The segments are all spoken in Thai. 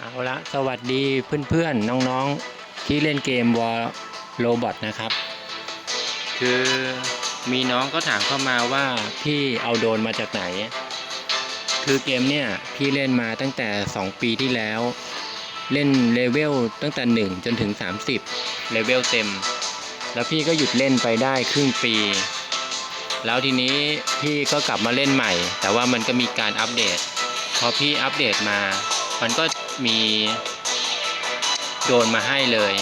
เอาละสวัสดีเพื่อนๆน้องๆที่เล่นเกมวอลโรบอทนะครับ คือมีน้องก็ถามเข้ามาว่าพี่เอาโดนมาจากไหน คือเกมเนี่ยพี่เล่นมาตั้งแต่ 2 ปีที่แล้ว เล่นเลเวลตั้งแต่ 1 จนถึง 30 เลเวลเต็ม แล้วพี่ก็หยุดเล่นไปได้ครึ่งปี แล้วทีนี้พี่ก็กลับมาเล่นใหม่ แต่ว่ามันก็มีการอัปเดต พอพี่อัปเดตมา มันก็มีโดนมาให้เลย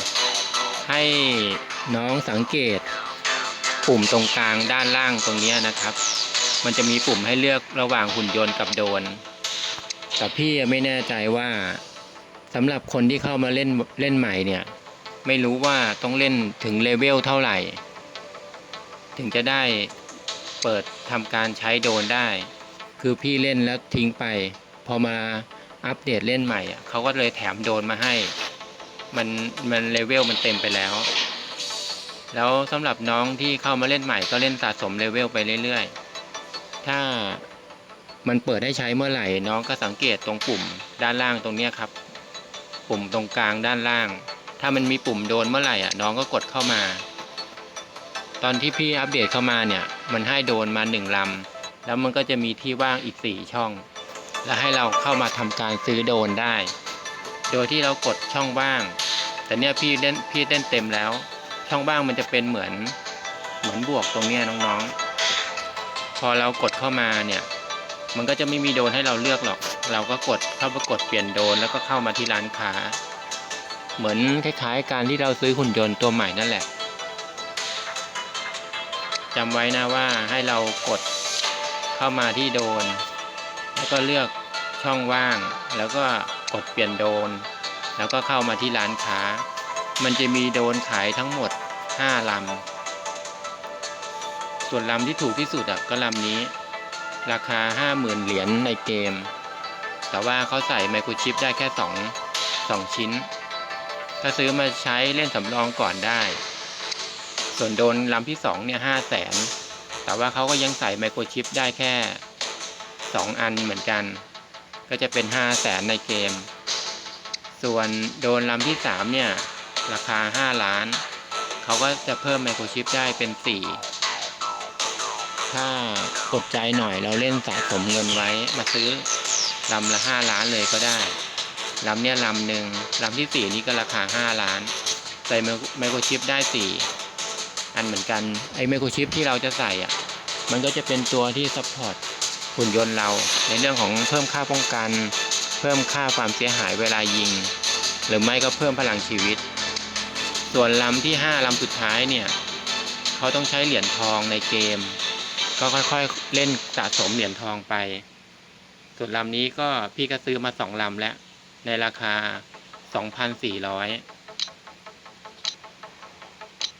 ให้น้องสังเกตปุ่มตรงกลางด้านล่างตรงนี้นะครับ มันจะมีปุ่มให้เลือกระหว่างหุ่นยนต์กับโดน แต่พี่ไม่แน่ใจว่าสำหรับคนที่เข้ามาเล่นเล่นใหม่เนี่ย ไม่รู้ว่าต้องเล่นถึงเลเวลเท่าไหร่ ถึงจะได้เปิดทำการใช้โดนได้ คือพี่เล่นแล้วทิ้งไป พอมา อัปเดตเล่นใหม่อะเขาก็เลยแถมโดนมาให้ มันมันเลเวลมันเต็มไปแล้ว แล้วสำหรับน้องที่เข้ามาเล่นใหม่ก็เล่นสะสมเลเวลไปเรื่อยๆ ถ้ามันเปิดให้ใช้เมื่อไหร่น้องก็สังเกตตรงปุ่มด้านล่างตรงเนี้ยครับ ปุ่มตรงกลางด้านล่าง ถ้ามันมีปุ่มโดนเมื่อไหร่อะน้องก็กดเข้ามา ตอนที่พี่อัปเดตเข้ามาเนี่ย มันให้โดนมาหนึ่งลำแล้วมันก็จะมีที่ว่างอีกสี่ช่อง แล้วให้เราเข้ามาทำการซื้อโดนได้ โดยที่เรากดช่องว่าง แต่เนี่ยพี่เล่นพี่เล่นเต็มแล้ว ช่องว่างมันจะเป็นเหมือนเหมือนบวกตรงเนี้ยน้องๆ พอเรากดเข้ามาเนี่ยมันก็จะไม่มีโดนให้เราเลือกหรอก เราก็กดเข้าไปกดเปลี่ยนโดนแล้วก็เข้ามาที่ร้านค้า เหมือนคล้ายๆ การที่เราซื้อหุ่นยนต์ตัวใหม่นั่นแหละจำไว้นะว่าให้เรากดเข้ามาที่โดน แล้วก็เลือกช่องว่าง แล้วก็กดเปลี่ยนโดน แล้วก็เข้ามาที่ร้านค้า มันจะมีโดนขายทั้งหมด 5ลำ ส่วนลำที่ถูกที่สุดอะก็ลำนี้ ราคา 50,000 เหรียญในเกม แต่ว่าเขาใส่ไมโครชิปได้แค่ 2 2 ชิ้น ถ้าซื้อมาใช้เล่นสำรองก่อนได้ ส่วนโดนลำที่ 2 เนี่ย5 0 0แสนแต่ว่าเขาก็ยังใส่ไมโครชิปได้แค่ 2 อันเหมือนกัน ก็จะเป็น 5 0 0แสนในเกม ส่วนโดนลำที่ 3 เนี่ย ราคา 5 ล้าน เขาก็จะเพิ่มไมโครชิปได้เป็น 4 ถ้ากดใจหน่อยเราเล่นสะสมเงินไว้มาซื้อลำละ 5 ล้านเลยก็ได้ลำเนี่ยลำหนึ่งลำที่ 4 นี้ก็ราคา 5 ล้าน ใส่ไมโครชิปได้ 4 อันเหมือนกัน ไอ้ไมโครชิปที่เราจะใส่อะ มันก็จะเป็นตัวที่ซัพพอร์ต หุ่นยนต์เรา ในเรื่องของเพิ่มค่าป้องกัน เพิ่มค่าความเสียหายเวลายิง หรือไม่ก็เพิ่มพลังชีวิต ส่วนลำที่ 5ลำสุดท้ายเนี่ยเขาต้องใช้เหรียญทองในเกม ก็ค่อยๆเล่นสะสมเหรียญทองไป ส่วนลำนี้ก็พี่ก็ซื้อมาสองลำแล้วในราคา 2,400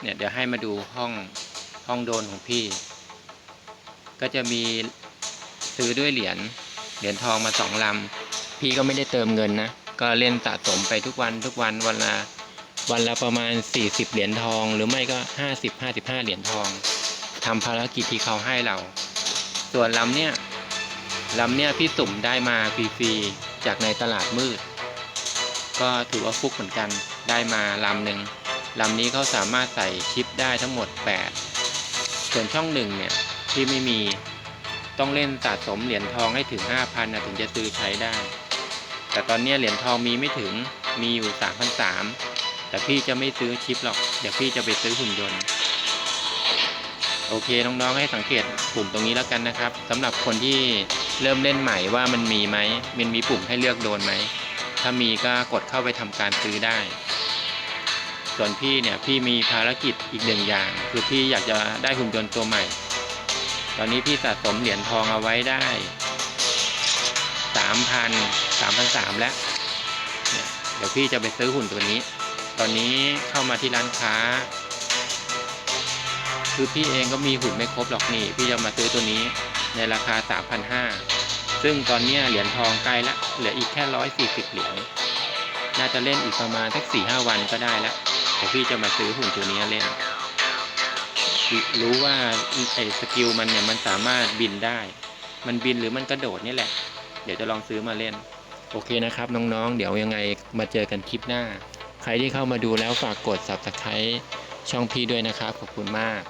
เนี่ยเดี๋ยวให้มาดูห้องห้องโดนของพี่ ก็จะมี ซื้อด้วยเหรียญเหรียญทองมาสองลำพี่ก็ไม่ได้เติมเงินนะ ก็เล่นสะสมไปทุกวันทุกวันวันละวันละประมาณ 40 เหรียญทอง หรือไม่ก็ 50 55 เหรียญทองทำภารกิจที่เขาให้เรา ส่วนลำเนี้ยลำเนี้ยพี่สุ่มได้มาฟรีๆจากในตลาดมืด ก็ถือว่าฟุกเหมือนกันได้มาลำหนึ่งลำนี้เขาสามารถใส่ชิปได้ทั้งหมด 8 ส่วนช่องหนึ่งเนี่ยที่ไม่มี ต้องเล่นสะสมเหรียญทองให้ถึง 5,000นะถึงจะซื้อใช้ได้ แต่ตอนนี้เหรียญทองมีไม่ถึงมีอยู่ 3,300 แต่พี่จะไม่ซื้อชิปหรอก เดี๋ยวพี่จะไปซื้อหุ่นยนต์ โอเคน้องๆให้สังเกตปุ่มตรงนี้แล้วกันนะครับสำหรับคนที่เริ่มเล่นใหม่ว่ามันมีไหมมันมีปุ่มให้เลือกโดนไหม ถ้ามีก็กดเข้าไปทำการซื้อได้ ส่วนพี่เนี่ยพี่มีภารกิจอีกหนึ่งอย่าง คือพี่อยากจะได้หุ่นยนต์ตัวใหม่ ตอนนี้พี่สะสมเหรียญทองเอาไว้ได้สามพันสามพันสามแล้วเดี๋ยวพี่จะไปซื้อหุ่นตัวนี้ ตอนนี้เข้ามาที่ร้านค้า คือพี่เองก็มีหุ่นไม่ครบหรอกนี่ พี่จะมาซื้อตัวนี้ในราคา 3,500 ซึ่งตอนนี้เหรียญทองใกล้ละเหลืออีกแค่ 140 เหรียญ น่าจะเล่นอีกประมาณสัก4-5 วันก็ได้ล้วเดี๋ยวพี่จะมาซื้อหุ่นตัวนี้เล่น รู้ว่าไอ้สกิลมันเนี่ยมันสามารถบินได้ มันบินหรือมันกระโดดนี่แหละ เดี๋ยวจะลองซื้อมาเล่น โอเคนะครับน้องๆ เดี๋ยวยังไงมาเจอกันคลิปหน้า ใครที่เข้ามาดูแล้วฝากกด subscribe ช่องพี่ด้วยนะครับ ขอบคุณมาก